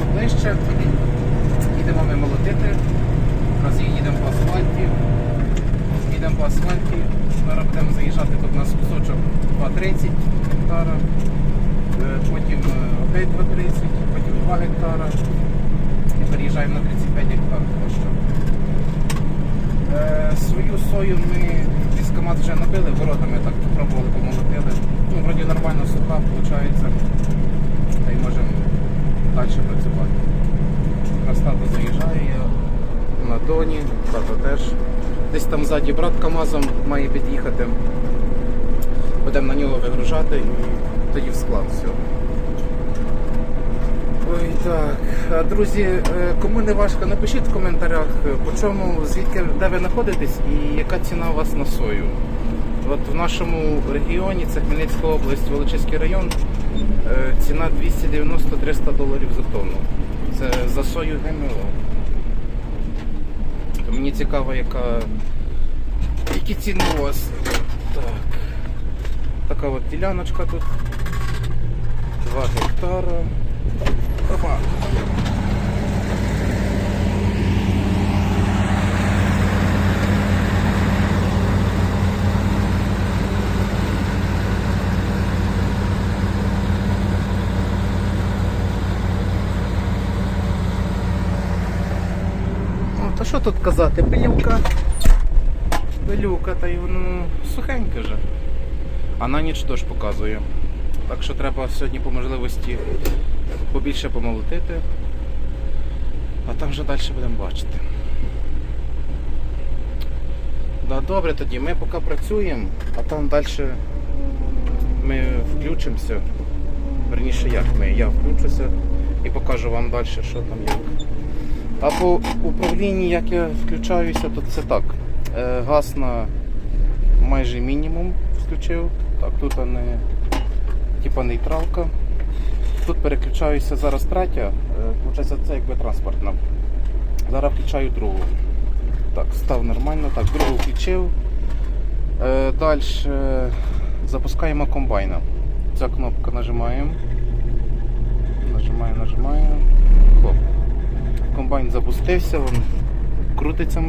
поближче. Їдемо ми молотити. Раз їдемо по асфальті. Їдемо по асфальті. Зараз будемо заїжджати тут у нас кусочок 2,30 гектара. Е, Потім е, опять 2,30, потім 2 гектара. І переїжджаємо на 35 гектар. Е, Свою сою ми військомат вже набили, воротами так попробували, помолотили. Ну, вроді нормально суха, виходить. Далі працювати. Якраз тато заїжджає, я на доні, тато теж. Десь там ззаді брат КАМАЗом має під'їхати. Будемо на нього вигружати і тоді в склад все. Ой, так. Друзі, е, кому не важко, напишіть в коментарях, по чому, звідки, де ви знаходитесь і яка ціна у вас на сою. От в нашому регіоні, це Хмельницька область, Волочиський район, ціна 290-300 доларів за тонну. Це за сою ГМО. Мені цікаво, яка... які ціни у вас. Так. Така от діляночка тут. 2 гектара. Опа. Тут казати? Пилюка. Пилюка, та й воно сухеньке же. А на ніч дощ показує. Так що треба сьогодні по можливості побільше помолотити. А там вже далі будемо бачити. Да, добре тоді, ми поки працюємо, а там далі ми включимося. Верніше як ми, я включуся і покажу вам далі, що там як. А по управлінні, як я включаюся, то це так. Е, Газ на майже мінімум включив. Так, тут не типа нейтралка. Тут переключаюся зараз третя, е, получається це якби транспортна. Зараз включаю другу. Так, став нормально, так, другу включив. Е, Далі запускаємо комбайна. Ця кнопка нажимаємо. Нажимаємо, нажимаємо. Хоп. Комбайн запустився, він крутиться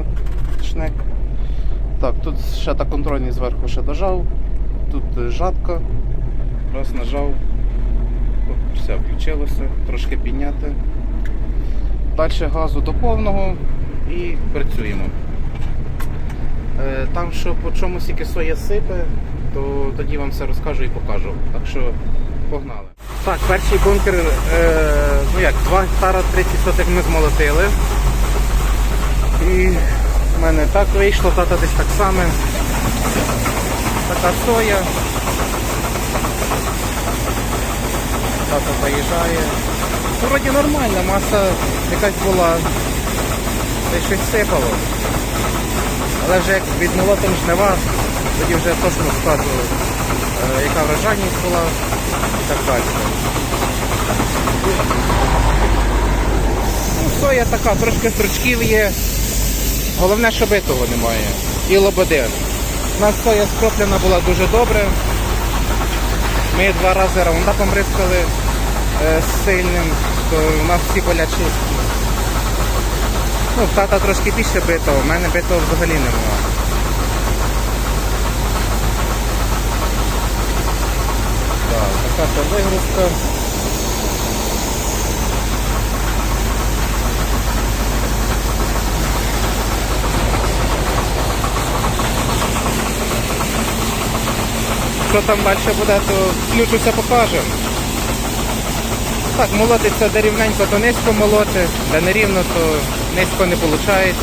шнек. Так, тут ще та контрольний зверху ще дожав. Тут жатка. Раз нажав. Все, включилося, трошки підняти. Далі газу до повного і працюємо. Е, Там, що по чому скільки соя сипе, то тоді вам все розкажу і покажу. Так що погнали. Так, перший бункер, е, ну як, 2 гектара 30 сотих ми змолотили. І в мене так вийшло, тата десь так само. Така соя. Тато заїжджає. Ну, Вроді нормальна, маса якась була. Десь щось сипало. Але вже як відмолотим жнива, тоді вже точно скажу, е, яка врожайність була і так далі. Ну, соя така, трошки стручків є. Головне, що битого немає. І лободи. У нас соя скроплена була дуже добре. Ми два рази раундапом рискали е, сильним, то у нас всі поля чисті. Ну, тата трошки більше битого, в мене битого взагалі немає. Така вигрузка. Що там далі буде, то включуся, покажемо. Так, молотиться де рівненько, то низько молоти, де нерівно, то низько не виходить.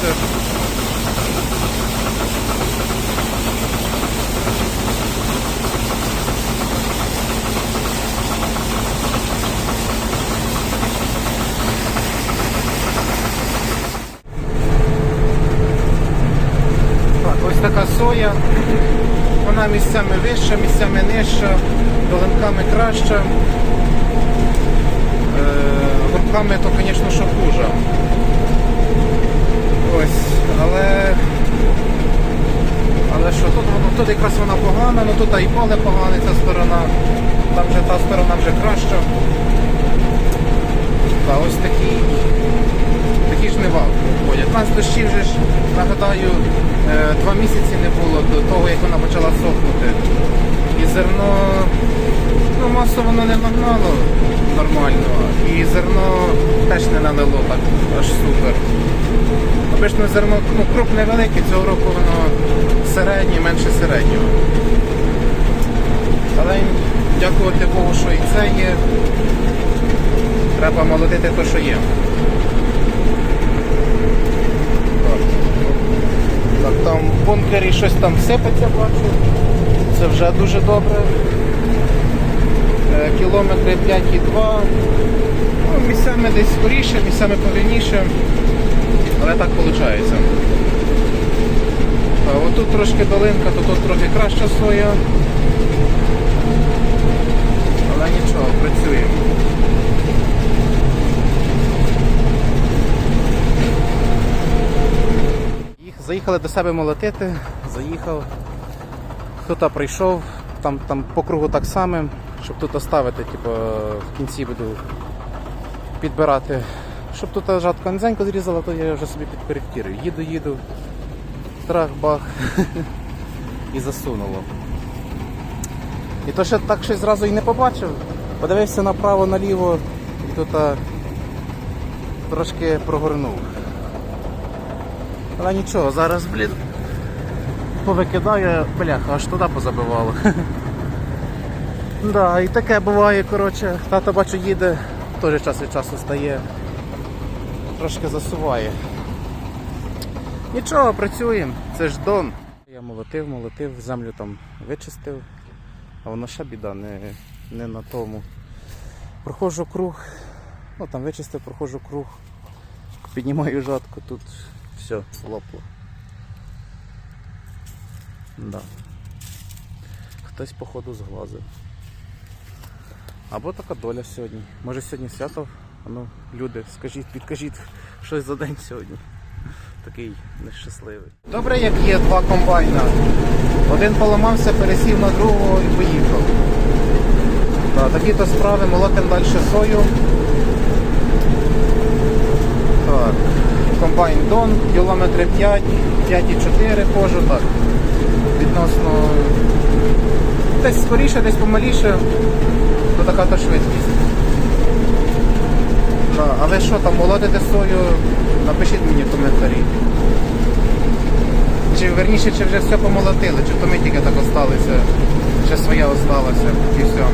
Так, ось така соя. Вона місцями вища, місцями нижча, долинками краща. Е, Горбками то, звісно, що хуже. Ось, але. Але що тут, воно- тут якраз вона погана, ну тут і поле погане, ця сторона, там вже та сторона вже краща. Та ось такі нагадаю, е, два місяці не було до того, як вона почала сохнути. І зерно ну, масово воно не нагнало нормально. І зерно теж не наняло так аж супер. Обично зерно ну, круп невеликий, цього року воно середнє, менше середнього. Але дякувати Богу, що і це є. Треба молодити те, що є. Так. Так, там в бункері щось там сипеться, бачу. Це вже дуже добре. Е, Кілометри 5,2. Ну, місцями десь скоріше, місцями повільніше. Але так виходить. Отут трошки долинка, то тут трохи краща соя. Але нічого, працюємо. Їх заїхали до себе молотити, заїхав. Хто прийшов, там, там по кругу так само, щоб тут оставити, типу, в кінці буду підбирати. Щоб тут жатка низенько зрізала, то я вже собі підкоректирую. Їду, їду, трах, бах і засунуло. І то ще так щось зразу і не побачив. Подивився направо, наліво і тут трошки прогорнув. Але нічого, зараз, блін, повикидаю, бляха, аж туди позабивало. Да, і таке буває, коротше, тато бачу їде, теж час від часу стає, трошки засуває. Нічого, працюємо, це ж дон. Я молотив, молотив, землю там вичистив, а воно ще біда, не, не на тому. Проходжу круг, ну там вичистив, проходжу круг, піднімаю жатку, тут все, лопло. Да. Хтось походу зглазив. Або така доля сьогодні. Може сьогодні свято? Ну, люди, скажіть, підкажіть щось за день сьогодні. Такий нещасливий. Добре, як є два комбайна. Один поламався, пересів на другого і поїхав. Да, такі то справи, молотим далі сою. Так. Комбайн Дон, кілометри 5, 5,4 хожу, так. Відносно десь скоріше, десь помаліше, то така то швидкість. Да, а що там, молодите сою, напишіть мені в коментарі. Чи верніше, чи вже все помолотили, чи то ми тільки так осталися, ще своя осталася і все.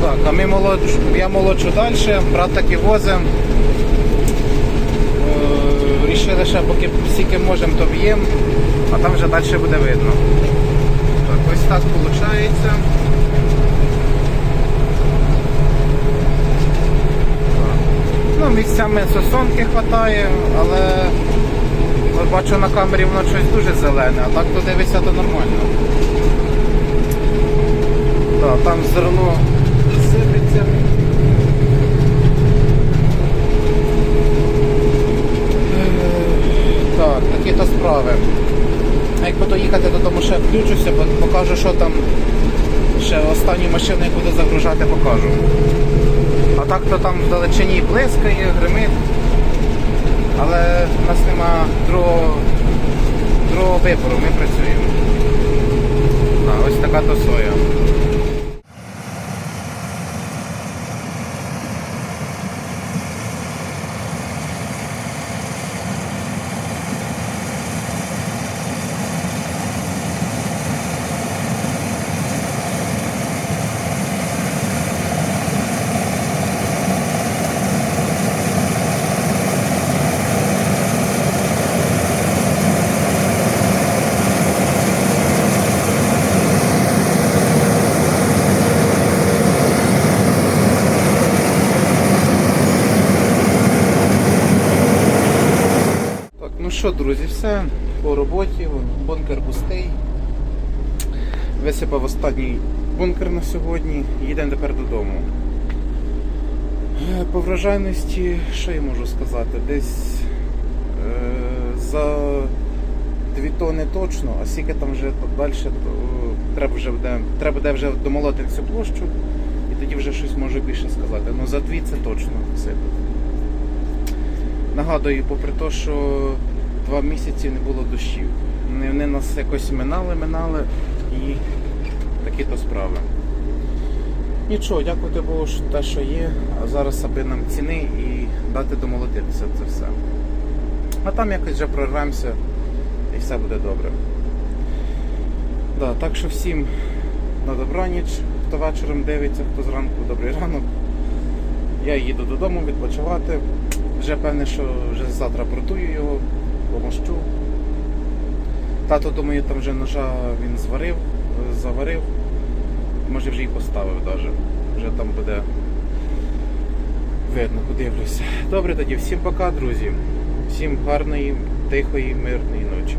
Так, а ми молодж... я молоджу далі, брат так і возимо. Е, Рішили ще поки скільки можемо, то б'ємо, а там вже далі буде видно. Так, ось так виходить. Ну, місцями сосонки вистачає, але от бачу на камері воно щось дуже зелене, а так то дивишся, то нормально. Так, там зерно сипеться. Е, Так, такі то справи. А Як буду їхати додому, ще включуся, бо- покажу, що там ще останню машину, як буду загружати, покажу. А так то там в далечині блискає, гримить. Але в нас нема другого, другого вибору, ми працюємо. А, ось така то соя. Так, ну що, друзі, все по роботі, бункер пустий. Висипав останній бункер на сьогодні. Їдемо тепер додому. Е, По врожайності, що я можу сказати? Десь е, за 2 тони точно, а скільки там вже далі, то треба вже буде, треба буде вже домолоти цю площу, і тоді вже щось можу більше сказати. Ну за 2 це точно сипе. Нагадую, попри те, що два місяці не було дощів. Вони нас якось минали, минали і такі то справи. Нічого, дякувати Богу, що те, що є, а зараз аби нам ціни і дати домолотитися це все. А там якось вже прорвемося і все буде добре. Да, так що всім на добраніч, хто вечором дивиться, хто зранку добрий ранок. Я їду додому відпочивати. Вже певне, що вже завтра протую його, помощу. Тато, думаю, там вже ножа він зварив, заварив. Може вже і поставив навіть. Вже там буде видно, подивлюся. Добре тоді, всім пока, друзі. Всім гарної, тихої, мирної ночі.